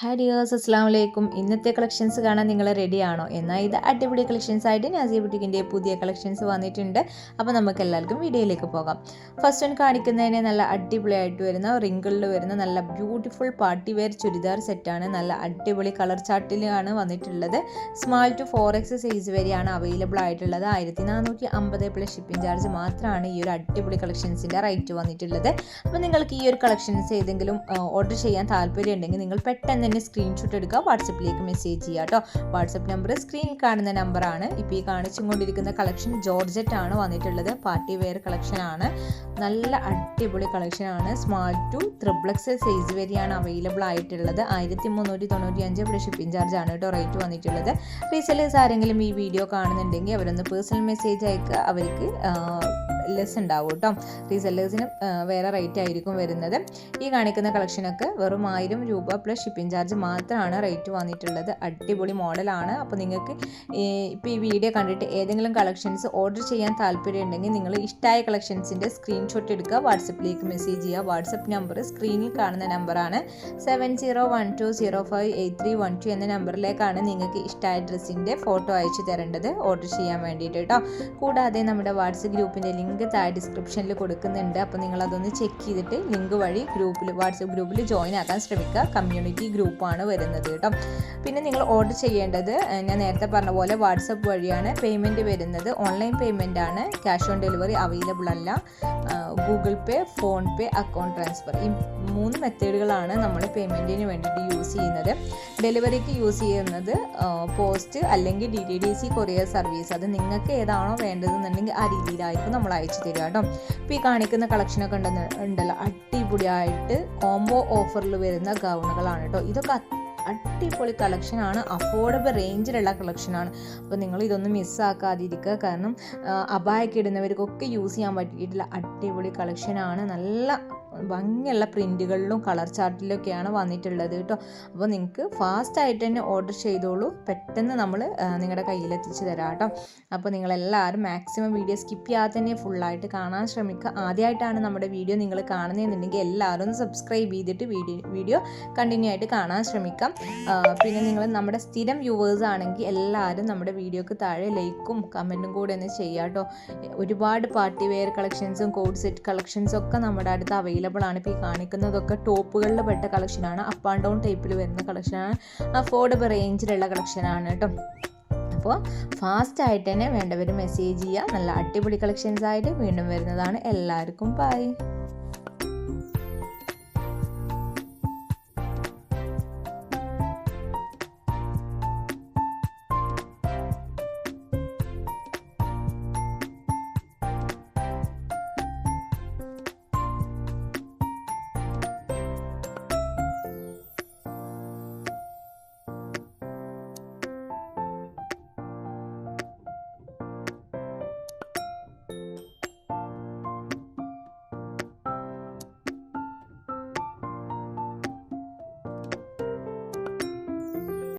Hi dears അസ്സാം വലൈക്കും ഇന്നത്തെ കളക്ഷൻസ് കാണാൻ നിങ്ങൾ റെഡിയാണോ എന്നാൽ ഇത് അടിപൊളി കളക്ഷൻസ് ആയിട്ട് നാസിയ ബുട്ടിക്കിന്റെ പുതിയ കളക്ഷൻസ് വന്നിട്ടുണ്ട്. അപ്പോൾ നമുക്ക് എല്ലാവർക്കും വീഡിയോയിലേക്ക് പോകാം. ഫസ്റ്റ് വൺ കാണിക്കുന്നതിന് നല്ല അടിപൊളിയായിട്ട് വരുന്ന റിങ്കിളിൽ വരുന്ന നല്ല ബ്യൂട്ടിഫുൾ പാർട്ടി വെയർ ചുരിദാർ സെറ്റാണ് നല്ല അടിപൊളി കളർ ചാർട്ടിലാണ് വന്നിട്ടുള്ളത്. Small to four X size വരെയാണ് അവൈലബിൾ ആയിട്ടുള്ളത്. ആയിരത്തി നാനൂറ്റി അമ്പത് പ്ലസ് ഷിപ്പിംഗ് ചാർജ് മാത്രമാണ് ഈ ഒരു അടിപൊളി കളക്ഷൻസിന്റെ റേറ്റ് വന്നിട്ടുള്ളത്. അപ്പോൾ നിങ്ങൾക്ക് ഈ ഒരു കളക്ഷൻസ് ഏതെങ്കിലും ഓർഡർ ചെയ്യാൻ താല്പര്യം ഉണ്ടെങ്കിൽ നിങ്ങൾ പെട്ടെന്ന് തന്നെ സ്ക്രീൻഷോട്ട് എടുക്കുക. വാട്സപ്പിലേക്ക് മെസ്സേജ് ചെയ്യുക കേട്ടോ വാട്സപ്പ് നമ്പർ സ്ക്രീനിൽ കാണുന്ന നമ്പറാണ് ഇപ്പോൾ ഈ കാണിച്ചും കൊണ്ടിരിക്കുന്ന കളക്ഷൻ ജോർജറ്റ് ആണ് വന്നിട്ടുള്ളത്. പാർട്ടി വെയർ കളക്ഷൻ ആണ്. നല്ല അടിപൊളി കളക്ഷനാണ് സ്മാൾ ടു ത്രിപ്ലക്സ് സൈസ് വരെയാണ് അവൈലബിൾ ആയിട്ടുള്ളത്. ആയിരത്തി മുന്നൂറ്റി തൊണ്ണൂറ്റി അഞ്ച് ഇവിടെ ഷിപ്പിംഗ് ചാർജ് ആണ് കേട്ടോ റേറ്റ് വന്നിട്ടുള്ളത്. റീസെല്ലേഴ്സ് ആരെങ്കിലും ഈ വീഡിയോ കാണുന്നുണ്ടെങ്കിൽ അവരൊന്ന് പേഴ്സണൽ മെസ്സേജ് അയക്കുക അവർക്ക് ലെസ് ഉണ്ടാവും കേട്ടോ. റീസെല്ലേഴ്സിന് വേറെ റേറ്റ് ആയിരിക്കും വരുന്നത്. ഈ കാണിക്കുന്ന കളക്ഷനൊക്കെ വെറും ആയിരം രൂപ പ്ലസ് ഷിപ്പിംഗ് ചാർജ് മാത്രമാണ് റേറ്റ് വന്നിട്ടുള്ളത്. അടിപൊളി മോഡലാണ് അപ്പോൾ നിങ്ങൾക്ക് ഇപ്പോൾ ഈ വീഡിയോ കണ്ടിട്ട് ഏതെങ്കിലും കളക്ഷൻസ് ഓർഡർ ചെയ്യാൻ താല്പര്യം ഉണ്ടെങ്കിൽ നിങ്ങൾ ഇഷ്ടമായ കളക്ഷൻസിന്റെ സ്ക്രീൻഷോട്ട് എടുക്കുക. വാട്സപ്പിലേക്ക് മെസ്സേജ് ചെയ്യുക. വാട്സപ്പ് നമ്പർ സ്ക്രീനിൽ കാണുന്ന നമ്പറാണ് seven zero one two zero five eight three one two എന്ന നമ്പറിലേക്കാണ് നിങ്ങൾക്ക് ഇഷ്ടമായ ഡ്രസ്സിന്റെ ഫോട്ടോ അയച്ചു തരേണ്ടത്. ഓർഡർ ചെയ്യാൻ വേണ്ടിയിട്ട് കേട്ടോ. കൂടാതെ നമ്മുടെ വാട്സപ്പ് ഗ്രൂപ്പിന്റെ ലിങ്ക് താഴെ ഡിസ്ക്രിപ്ഷനിൽ കൊടുക്കുന്നുണ്ട്. അപ്പോൾ നിങ്ങൾ അതൊന്ന് ചെക്ക് ചെയ്തിട്ട് ലിങ്ക് വഴി ഗ്രൂപ്പിൽ വാട്സപ്പ് ഗ്രൂപ്പിൽ ജോയിൻ ആക്കാൻ ശ്രമിക്കുക. കമ്മ്യൂണിറ്റി ഗ്രൂപ്പാണ് വരുന്നത് കേട്ടോ. പിന്നെ നിങ്ങൾ ഓർഡർ ചെയ്യേണ്ടത് ഞാൻ നേരത്തെ പറഞ്ഞ പോലെ വാട്സപ്പ് വഴിയാണ് പേയ്മെന്റ് വരുന്നത്. ഓൺലൈൻ പേയ്മെന്റ് ആണ്. ക്യാഷ് ഓൺ ഡെലിവറി അവൈലബിൾ അല്ല. Google Pay PhonePe account transfer ഈ മൂന്ന് മെത്തേഡുകളാണ് നമ്മൾ പേയ്മെന്റിന് വേണ്ടിയിട്ട് യൂസ് ചെയ്യുന്നത്. ഡെലിവറിക്ക് യൂസ് ചെയ്യുന്നത് പോസ്റ്റ് അല്ലെങ്കിൽ D T D C courier service അത് നിങ്ങൾക്ക് ഏതാണോ വേണ്ടതെന്നുണ്ടെങ്കിൽ ആ രീതിയിലായിരിക്കും നമ്മൾ അയച്ചു തരിക കേട്ടോ. ഇപ്പം ഈ കാണിക്കുന്ന കളക്ഷനൊക്കെ ഉണ്ടെന്ന് ഉണ്ടല്ലോ അടിപൊളിയായിട്ട് കോംബോ ഓഫറിൽ വരുന്ന ഗൗണുകളാണ് കേട്ടോ. ഇതൊക്കെ അടിപൊളി കളക്ഷനാണ് അഫോർഡബിൾ റേഞ്ചിലുള്ള കളക്ഷനാണ് അപ്പോൾ നിങ്ങൾ ഇതൊന്നും മിസ്സാക്കാതിരിക്കുക കാരണം അബായൊക്കെ ഇടുന്നവർക്കൊക്കെ യൂസ് ചെയ്യാൻ പറ്റിയിട്ടുള്ള അടിപൊളി കളക്ഷനാണ് നല്ല ഭംഗിയുള്ള പ്രിന്റുകളിലും കളർ ചാർട്ടിലൊക്കെയാണ് വന്നിട്ടുള്ളത് കേട്ടോ. അപ്പോൾ നിങ്ങൾക്ക് ഫാസ്റ്റ് ആയിട്ട് തന്നെ ഓർഡർ ചെയ്തോളൂ. പെട്ടെന്ന് നമ്മൾ നിങ്ങളുടെ കയ്യിലെത്തിച്ച് തരാം കേട്ടോ. അപ്പോൾ നിങ്ങളെല്ലാവരും മാക്സിമം വീഡിയോ സ്കിപ്പ് ചെയ്യാതെ തന്നെ ഫുള്ളായിട്ട് കാണാൻ ശ്രമിക്കുക. ആദ്യമായിട്ടാണ് നമ്മുടെ വീഡിയോ നിങ്ങൾ കാണുന്നതെന്നുണ്ടെങ്കിൽ എല്ലാവരും ഒന്ന് സബ്സ്ക്രൈബ് ചെയ്തിട്ട് വീഡിയോ വീഡിയോ കണ്ടിന്യൂ ആയിട്ട് കാണാൻ ശ്രമിക്കാം. പിന്നെ നിങ്ങൾ നമ്മുടെ സ്ഥിരം വ്യൂവേഴ്സ് ആണെങ്കിൽ എല്ലാവരും നമ്മുടെ വീഡിയോക്ക് താഴെ ലൈക്കും കമന്റും കൂടെ ഒന്ന് ചെയ്യാം കേട്ടോ. ഒരുപാട് പാർട്ടി വെയർ കളക്ഷൻസും കോഡ് സെറ്റ് കളക്ഷൻസും ഒക്കെ നമ്മുടെ അടുത്ത് അവൈലബിൾ ആണ്. ഇപ്പോൾ ഈ കാണിക്കുന്നതൊക്കെ ടോപ്പുകളിൽ പെട്ട കളക്ഷനാണ് അപ്പ് ആൻഡ് ഡൗൺ ടൈപ്പിൽ വരുന്ന കളക്ഷനാണ് അഫോർഡബിൾ റേഞ്ചിലുള്ള കളക്ഷനാണ് കേട്ടോ അപ്പോൾ ഫാസ്റ്റ് ആയിട്ട് തന്നെ വേണ്ടവർ മെസ്സേജ് ചെയ്യുക നല്ല അടിപൊളി കളക്ഷൻസ് ആയിട്ട് വീണ്ടും വരുന്നതാണ്. എല്ലാവർക്കും ബൈ